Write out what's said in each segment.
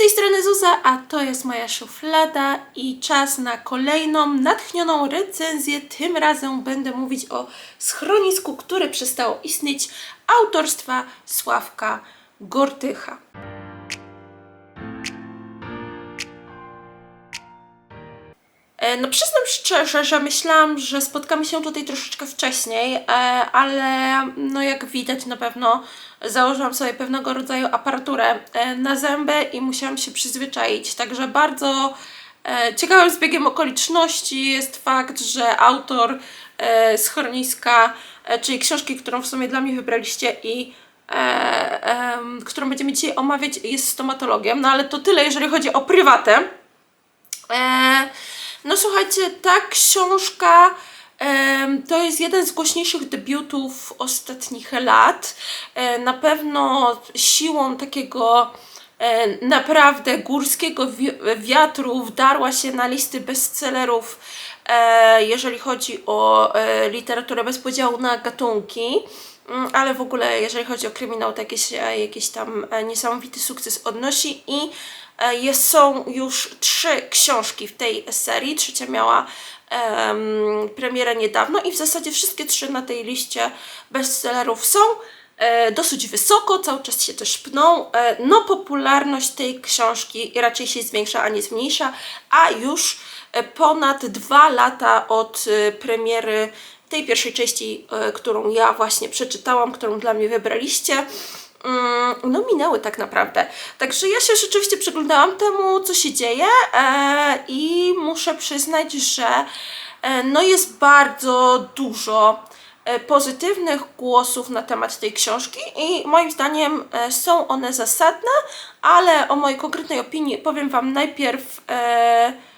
tej strony Zuza, a to jest moja szuflada i czas na kolejną natchnioną recenzję. Tym razem będę mówić o schronisku, które przestało istnieć autorstwa Sławka Gortycha. No przyznam szczerze, że myślałam, że spotkamy się tutaj troszeczkę wcześniej, e, ale no jak widać na pewno założyłam sobie pewnego rodzaju aparaturę e, na zęby i musiałam się przyzwyczaić, także bardzo e, ciekawym zbiegiem okoliczności jest fakt, że autor e, schroniska, e, czyli książki, którą w sumie dla mnie wybraliście i e, em, którą będziemy dzisiaj omawiać jest stomatologiem, no ale to tyle jeżeli chodzi o prywatę. E, no słuchajcie, ta książka to jest jeden z głośniejszych debiutów ostatnich lat. E, na pewno siłą takiego e, naprawdę górskiego wi- wiatru wdarła się na listy bestsellerów, e, jeżeli chodzi o literaturę bez podziału na gatunki. Mm, ale w ogóle jeżeli chodzi o kryminał, to jakieś, e, jakiś tam e, niesamowity sukces odnosi i e, jest, są już trzy książki w tej serii. Trzecia miała em, premierę niedawno i w zasadzie wszystkie trzy na tej liście bestsellerów są dosyć wysoko, cały czas się też pną. No popularność tej książki raczej się zwiększa, a nie zmniejsza, a już ponad dwa lata od e, premiery tej pierwszej części, e, którą ja właśnie przeczytałam, którą dla mnie wybraliście, mm, no minęły tak naprawdę. Także ja się rzeczywiście przyglądałam temu, co się dzieje e, i muszę przyznać, że e, no jest bardzo dużo e, pozytywnych głosów na temat tej książki i moim zdaniem e, są one zasadne, ale o mojej konkretnej opinii powiem Wam najpierw e,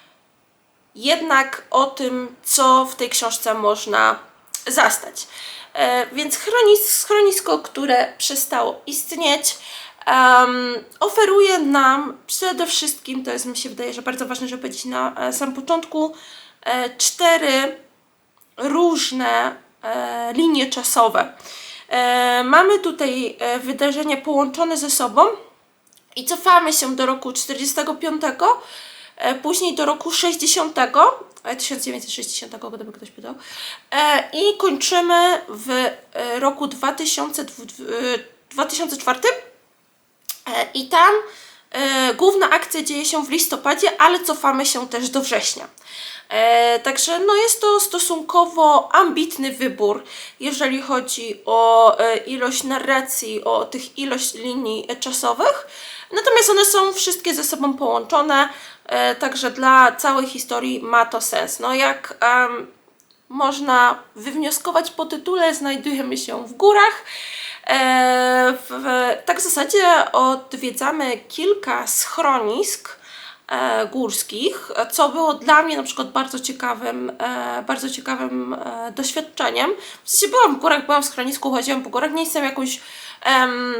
jednak o tym, co w tej książce można zastać. E, więc chronis, schronisko, które przestało istnieć, em, oferuje nam przede wszystkim, to jest mi się wydaje, że bardzo ważne, żeby powiedzieć na e, samym początku, e, cztery różne e, linie czasowe. E, mamy tutaj e, wydarzenia połączone ze sobą i cofamy się do roku 45, e, później do roku 60, e, 1960, gdyby ktoś pytał, e, i kończymy w e, roku 2000, dwu- e, 2004. E, I tam e, główna akcja dzieje się w listopadzie, ale cofamy się też do września. E, także no jest to stosunkowo ambitny wybór, jeżeli chodzi o e, ilość narracji, o tych ilość linii e, czasowych. Natomiast one są wszystkie ze sobą połączone, e, także dla całej historii ma to sens. No jak em, można wywnioskować po tytule, znajdujemy się w górach. E, w, tak w zasadzie odwiedzamy kilka schronisk e, górskich, co było dla mnie na przykład bardzo ciekawym, e, bardzo ciekawym doświadczeniem. W sensie byłam w górach, byłam w schronisku, chodziłam po górach, nie jestem jakąś em,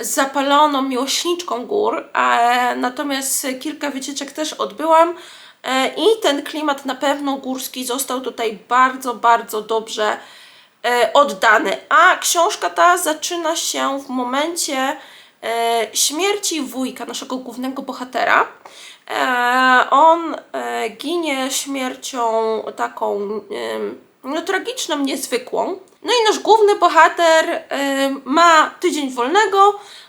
zapaloną miłośniczką gór, natomiast kilka wycieczek też odbyłam i ten klimat na pewno górski został tutaj bardzo, bardzo dobrze oddany. A książka ta zaczyna się w momencie e, śmierci wujka, naszego głównego bohatera. E, on e, ginie śmiercią taką no, tragiczną, niezwykłą. No i nasz główny bohater ma tydzień wolnego e,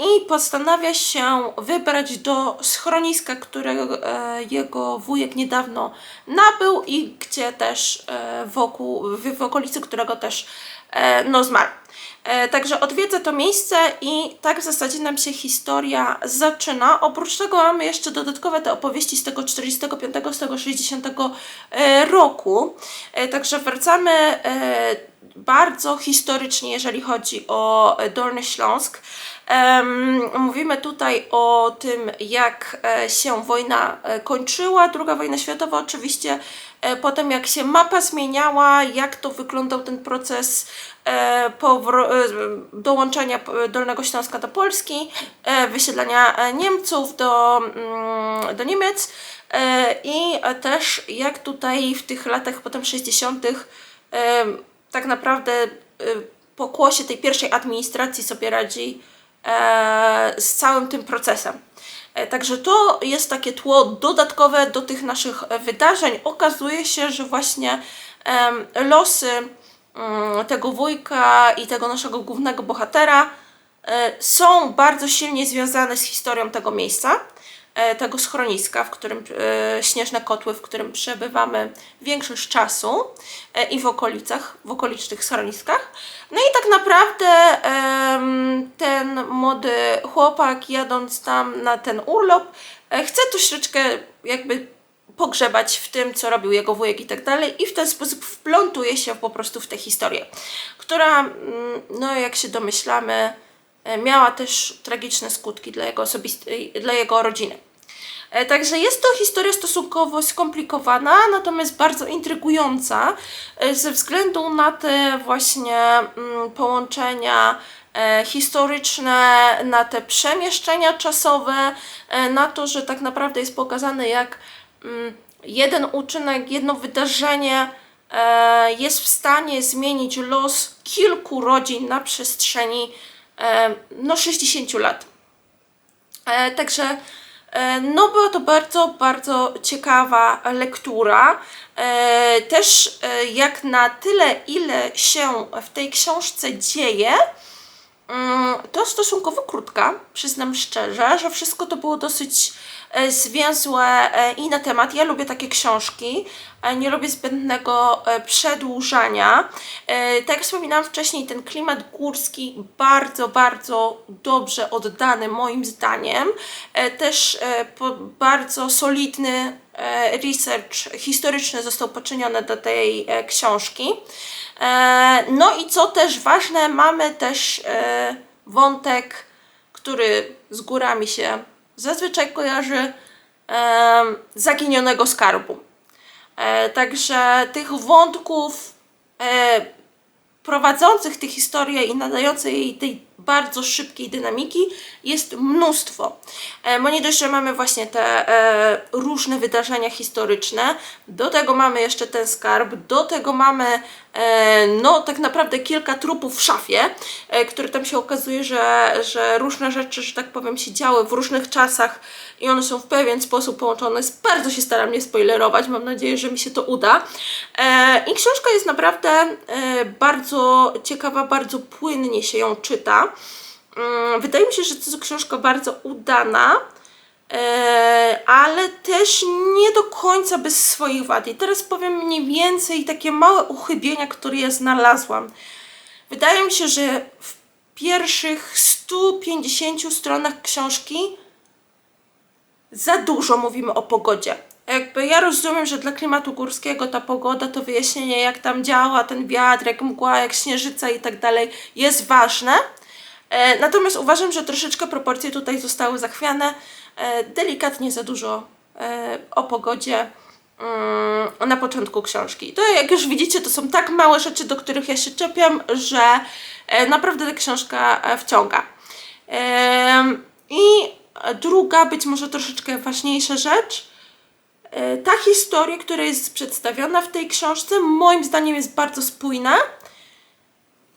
i postanawia się wybrać do schroniska, którego e, jego wujek niedawno nabył i gdzie też e, wokół, w, okolicy którego też e, no, zmarł. E, Także odwiedzę to miejsce i tak w zasadzie nam się historia zaczyna. Oprócz tego mamy jeszcze dodatkowe te opowieści z tego 45, z tego 60 e, roku. E, Także wracamy bardzo historycznie, jeżeli chodzi o Dolny Śląsk. Mówimy tutaj o tym, jak się wojna kończyła, druga wojna światowa oczywiście, potem jak się mapa zmieniała, jak to wyglądał ten proces e, e, dołączenia Dolnego Śląska do Polski, e, wysiedlania e, Niemców do, mm, do Niemiec e, i e, też jak tutaj w tych latach potem 60. e, tak naprawdę e, pokłosie tej pierwszej administracji sobie radzi e, z całym tym procesem. E, Także to jest takie tło dodatkowe do tych naszych e, wydarzeń. Okazuje się, że właśnie losy mm, tego wujka i tego naszego głównego bohatera są bardzo silnie związane z historią tego miejsca, e, tego schroniska, w którym e, śnieżne kotły, w którym przebywamy większość czasu e, i w okolicach, w okolicznych schroniskach. No i tak naprawdę ten młody chłopak jadąc tam na ten urlop e, chce troszeczkę jakby pogrzebać w tym, co robił jego wujek i tak dalej i w ten sposób wplątuje się po prostu w tę historię, która, mm, no jak się domyślamy, e, miała też tragiczne skutki dla jego, osobistej, dla jego rodziny. E, Także jest to historia stosunkowo skomplikowana, natomiast bardzo intrygująca e, ze względu na te właśnie mm, połączenia e, historyczne, na te przemieszczenia czasowe, e, na to, że tak naprawdę jest pokazane, jak mm, jeden uczynek, jedno wydarzenie e, jest w stanie zmienić los kilku rodzin na przestrzeni e, no 60 lat. E, także e, no była to bardzo, bardzo ciekawa lektura. E, też e, jak na tyle, ile się w tej książce dzieje, mm, to stosunkowo krótka, przyznam szczerze, że wszystko to było dosyć e, zwięzłe e, i na temat. Ja lubię takie książki, e, nie lubię zbędnego e, przedłużania. E, Tak jak wspominałam wcześniej, ten klimat górski bardzo, bardzo dobrze oddany moim zdaniem. E, Też e, bardzo solidny e, research historyczny został poczyniony do tej e, książki. E, No i co też ważne, mamy też e, wątek, który z górami się zazwyczaj kojarzy, e, zaginionego skarbu. E, Także tych wątków e, prowadzących tę historię i nadających jej tej bardzo szybkiej dynamiki jest mnóstwo. E, Bo nie dość, że mamy właśnie te e, różne wydarzenia historyczne, do tego mamy jeszcze ten skarb, do tego mamy e, no tak naprawdę kilka trupów w szafie, które tam się okazuje, że, że różne rzeczy, że tak powiem, się działy w różnych czasach i one są w pewien sposób połączone. Bardzo się staram nie spoilerować, mam nadzieję, że mi się to uda. I książka jest naprawdę bardzo ciekawa, bardzo płynnie się ją czyta. Mm, Wydaje mi się, że to jest książka bardzo udana, e, ale też nie do końca bez swoich wad. I teraz powiem mniej więcej takie małe uchybienia, które ja znalazłam. Wydaje mi się, że w pierwszych 150 stronach książki za dużo mówimy o pogodzie. Jakby ja rozumiem, że dla klimatu górskiego ta pogoda, to wyjaśnienie jak tam działa ten wiatr, jak mgła, jak śnieżyca i tak dalej jest ważne. E, natomiast uważam, że troszeczkę proporcje tutaj zostały zachwiane. E, delikatnie za dużo e, o pogodzie mm, na początku książki. To jak już widzicie, to są tak małe rzeczy, do których ja się czepiam, że naprawdę ta książka wciąga. I druga, być może troszeczkę ważniejsza rzecz, ta historia, która jest przedstawiona w tej książce, moim zdaniem jest bardzo spójna.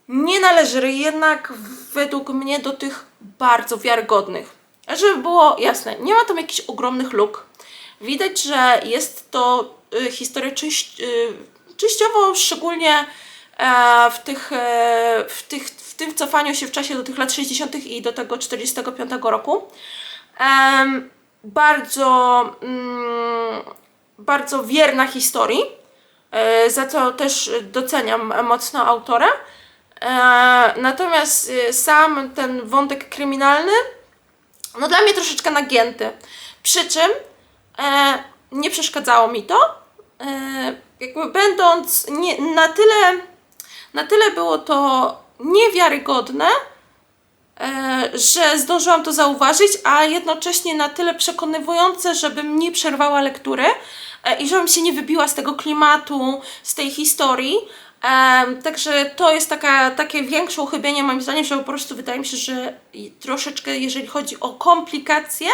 Nie należy jednak według mnie do tych bardzo wiarygodnych. Żeby było jasne, nie ma tam jakichś ogromnych luk. Widać, że jest to y, historia y, częściowo szczególnie e, w, tych, e, w, tych, w tym cofaniu się w czasie do tych lat 60. i do tego 45 roku. Em, bardzo, mm, bardzo wierna historii, e, za co też doceniam mocno autora. E, natomiast e, sam ten wątek kryminalny, no dla mnie troszeczkę nagięty. Przy czym e, nie przeszkadzało mi to. E, jakby będąc nie, na tyle, na tyle było to niewiarygodne, że zdążyłam to zauważyć, a jednocześnie na tyle przekonywujące, żebym nie przerwała lektury i żebym się nie wybiła z tego klimatu, z tej historii. Em, także to jest taka, takie większe uchybienie moim zdaniem, że po prostu wydaje mi się, że troszeczkę jeżeli chodzi o komplikacje,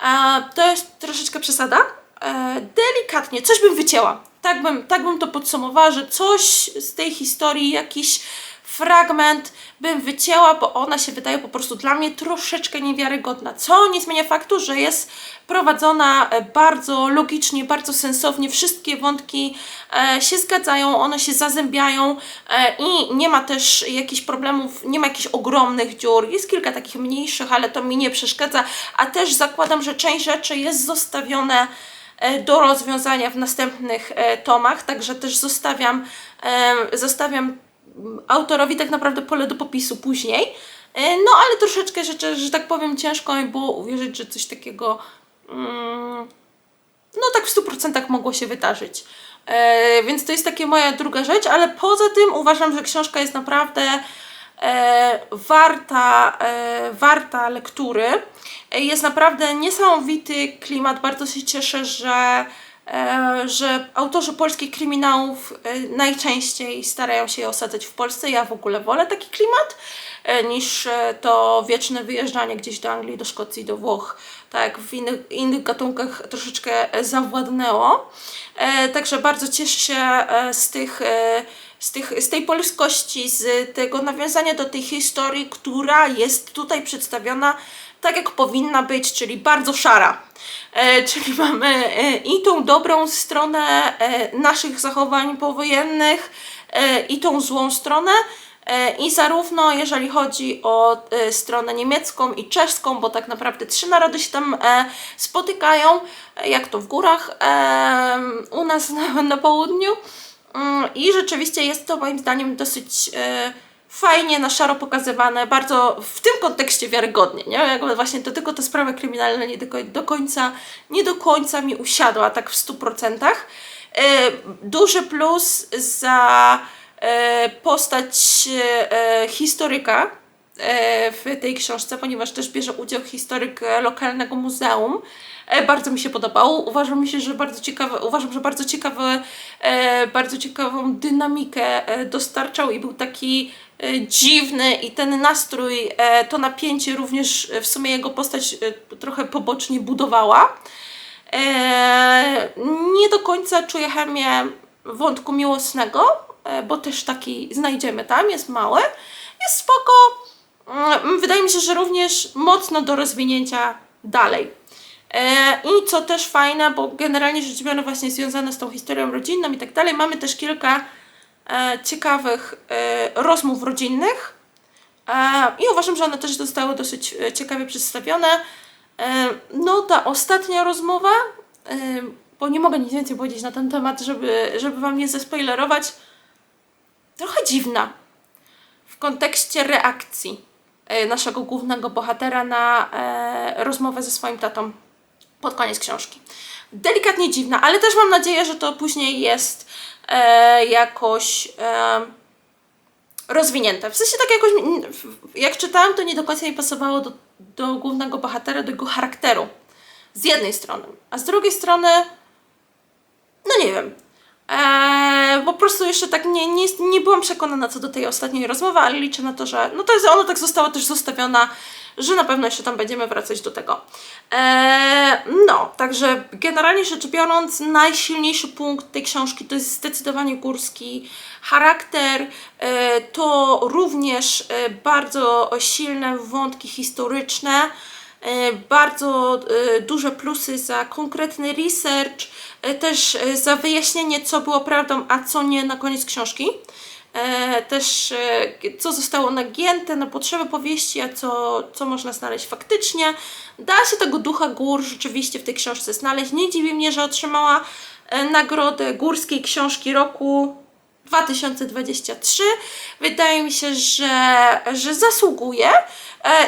e, to jest troszeczkę przesada. E, delikatnie, coś bym wycięła. Tak bym, tak bym to podsumowała, że coś z tej historii, jakiś fragment bym wycięła, bo ona się wydaje po prostu dla mnie troszeczkę niewiarygodna. Co nie zmienia faktu, że jest prowadzona e, bardzo logicznie, bardzo sensownie. Wszystkie wątki e, się zgadzają, one się zazębiają e, i nie ma też jakichś problemów, nie ma jakichś ogromnych dziur. Jest kilka takich mniejszych, ale to mi nie przeszkadza, a też zakładam, że część rzeczy jest zostawione do rozwiązania w następnych tomach, także też zostawiam, zostawiam autorowi tak naprawdę pole do popisu później. E, No ale troszeczkę rzeczy, że tak powiem, ciężko mi było uwierzyć, że coś takiego mm, no tak w 100% mogło się wydarzyć. E, więc to jest takie moja druga rzecz, ale poza tym uważam, że książka jest naprawdę e, warta, warta lektury. Jest naprawdę niesamowity klimat. Bardzo się cieszę, że, że autorzy polskich kryminałów e, najczęściej starają się je osadzać w Polsce. Ja w ogóle wolę taki klimat e, niż e, to wieczne wyjeżdżanie gdzieś do Anglii, do Szkocji, do Włoch. Tak, w innych, innych gatunkach troszeczkę e, zawładnęło. E, także bardzo cieszę się e, z tych, e, z, tych, z tej polskości, z tego nawiązania do tej historii, która jest tutaj przedstawiona tak, jak powinna być, czyli bardzo szara. E, czyli mamy e, i tą dobrą stronę e, naszych zachowań powojennych, i tą złą stronę. I zarówno jeżeli chodzi o stronę niemiecką i czeską, bo tak naprawdę trzy narody się tam spotykają, jak to w górach, u nas na, południu. Mm, I rzeczywiście jest to moim zdaniem dosyć fajnie na szaro pokazywane, bardzo w tym kontekście wiarygodnie, nie? Jakby właśnie to tylko ta sprawa kryminalna nie do, do końca, nie do końca mi usiadła tak w 100%. E, duży plus za e, postać e, historyka w tej książce, ponieważ też bierze udział historyk lokalnego muzeum. E, Bardzo mi się podobał. Uważam się, że bardzo ciekawe, uważam, że bardzo ciekawe, e, bardzo ciekawą dynamikę e, dostarczał i był taki dziwny i ten nastrój, to napięcie również w sumie jego postać trochę pobocznie budowała. Nie do końca czuję chemię wątku miłosnego, bo też taki znajdziemy tam, jest mały. Jest spoko. Mm, Wydaje mi się, że również mocno do rozwinięcia dalej. E, I co też fajne, bo generalnie rzecz biorąc właśnie związane z tą historią rodzinną i tak dalej, mamy też kilka e, ciekawych e, rozmów rodzinnych. I uważam, że one też zostały dosyć ciekawie przedstawione. No ta ostatnia rozmowa, bo nie mogę nic więcej powiedzieć na ten temat, żeby, żeby Wam nie zaspoilerować, trochę dziwna w kontekście reakcji naszego głównego bohatera na rozmowę ze swoim tatą pod koniec książki. Delikatnie dziwna, ale też mam nadzieję, że to później jest e, jakoś e, rozwinięte. W sensie tak jakoś, jak czytałam, to nie do końca mi pasowało do, do głównego bohatera, do jego charakteru. Z jednej strony. A z drugiej strony, no nie wiem. Eee, po prostu jeszcze tak nie, nie, nie byłam przekonana co do tej ostatniej rozmowy, ale liczę na to, że no to jest, ona tak została też zostawiona, że na pewno jeszcze tam będziemy wracać do tego. Eee, no, także generalnie rzecz biorąc, najsilniejszy punkt tej książki to jest zdecydowanie górski charakter, e, to również e, bardzo silne wątki historyczne, e, bardzo e, duże plusy za konkretny research, też za wyjaśnienie, co było prawdą, a co nie na koniec książki. E, też e, co zostało nagięte na potrzeby powieści, a co, co można znaleźć faktycznie. Da się tego ducha gór rzeczywiście w tej książce znaleźć. Nie dziwi mnie, że otrzymała e, nagrodę Górskiej Książki Roku 2023. Wydaje mi się, że, że zasługuje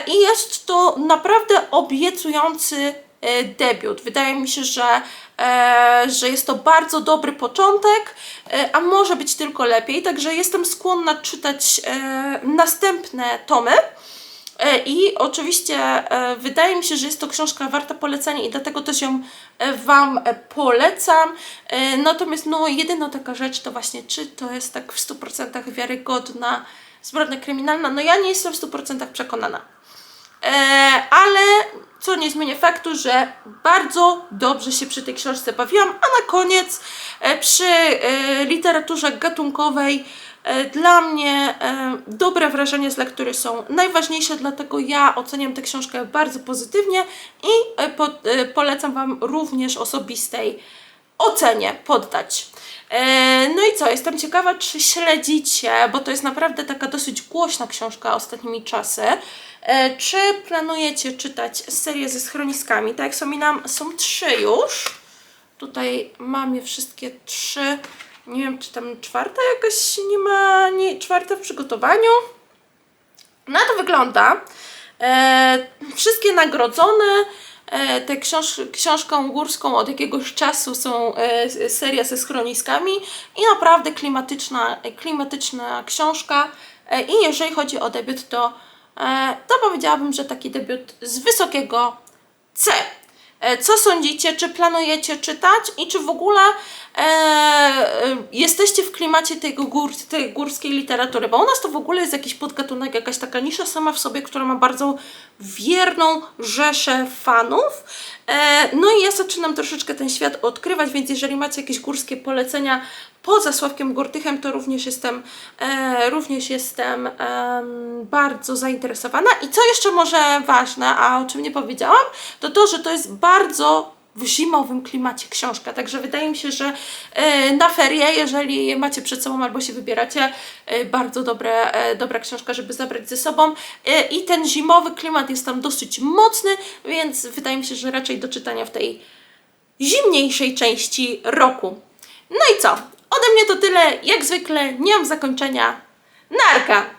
i jest to naprawdę obiecujący debiut. Wydaje mi się, że, e, że jest to bardzo dobry początek, e, a może być tylko lepiej. Także jestem skłonna czytać e, następne tomy. E, I oczywiście e, wydaje mi się, że jest to książka warta polecenia i dlatego też ją e, Wam e, polecam. E, Natomiast no, jedyna taka rzecz to właśnie, czy to jest tak w 100% wiarygodna zbrodnia kryminalna. No ja nie jestem w 100% przekonana. E, ale nie zmienia faktu, że bardzo dobrze się przy tej książce bawiłam, a na koniec e, przy e, literaturze gatunkowej E, Dla mnie dobre wrażenia z lektury są najważniejsze, dlatego ja oceniam tę książkę bardzo pozytywnie i po, polecam Wam również osobistej ocenie poddać. No i co, jestem ciekawa, czy śledzicie, bo to jest naprawdę taka dosyć głośna książka ostatnimi czasy. E, Czy planujecie czytać serię ze schroniskami? Tak jak wspominam, są trzy już. Tutaj mam je wszystkie trzy. Nie wiem, czy tam czwarta jakaś nie ma, nie, czwarta w przygotowaniu. Na to wygląda. E, wszystkie nagrodzone. E, te książ książką górską od jakiegoś czasu są e, seria ze schroniskami i naprawdę klimatyczna, klimatyczna książka. E, I jeżeli chodzi o debiut, to, to powiedziałabym, że taki debiut z wysokiego C. E, Co sądzicie? Czy planujecie czytać i czy w ogóle e, e, jesteście w klimacie tego gór, tej górskiej literatury? Bo u nas to w ogóle jest jakiś podgatunek, jakaś taka nisza sama w sobie, która ma bardzo wierną rzeszę fanów. E, no i ja zaczynam troszeczkę ten świat odkrywać, więc jeżeli macie jakieś górskie polecenia poza Sławkiem Gortychem, to również jestem, e, również jestem em, bardzo zainteresowana. I co jeszcze może ważne, a o czym nie powiedziałam, to to, że to jest bardzo w zimowym klimacie książka. Także wydaje mi się, że e, na ferie, jeżeli je macie przed sobą albo się wybieracie, e, bardzo dobre, e, dobra książka, żeby zabrać ze sobą. I ten zimowy klimat jest tam dosyć mocny, więc wydaje mi się, że raczej do czytania w tej zimniejszej części roku. No i co? Ode mnie to tyle. Jak zwykle nie mam zakończenia. Narka!